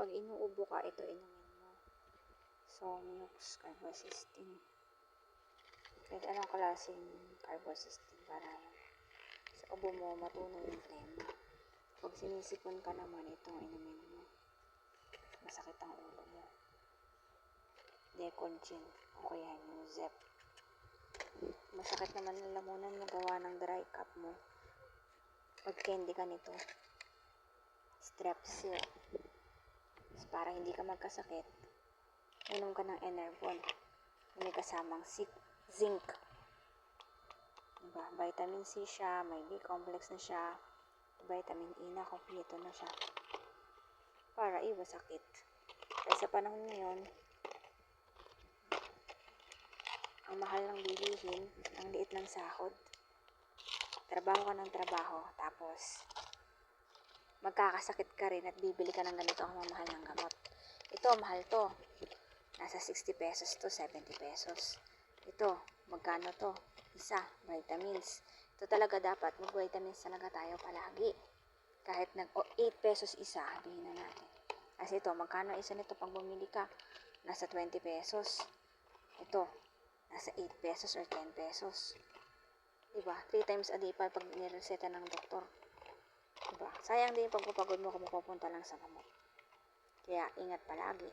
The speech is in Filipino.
pag inuubo ka, ito inumin mo. Somnux, carbocystin. Kahit anong klaseng carbocystin para sa ubo mo matunaw yung flema. Pag sinisipon ka naman, itong inumin mo. Masakit ang ulo mo. Decontin o kaya Nuzep. Masakit naman ang lamunan mo gawa ng dry cup mo. Pag candy ka nito, strepsil. Para hindi ka magkasakit, unom ka ng Enervon. May kasamang zi- zinc. Diba? Vitamin C siya, may B complex na siya, vitamin E na, kompleto na siya. Para iwas sakit. Kaya sa panahon ngayon, ang mahal ng bilihin, ang liit ng sahod, trabaho ka ng trabaho, tapos magkakasakit ka rin at bibili ka ng ganito ang mamahal ng gamot. Ito, mahal to. Nasa 60 pesos to, 70 pesos. Ito, magkano to? Isa, vitamins. Ito talaga dapat, mag-vitamins talaga tayo palagi. Kahit nag o 8 pesos isa, sabihin na natin. Kasi ito, magkano isa nito pag bumili ka? Nasa 20 pesos. Ito, nasa 8 pesos or 10 pesos. Diba? 3 times a day pa pag nireseta ng doktor. Sayang din yung pagpapagod mo kung mapupunta lang sa gamot. Kaya ingat palagi.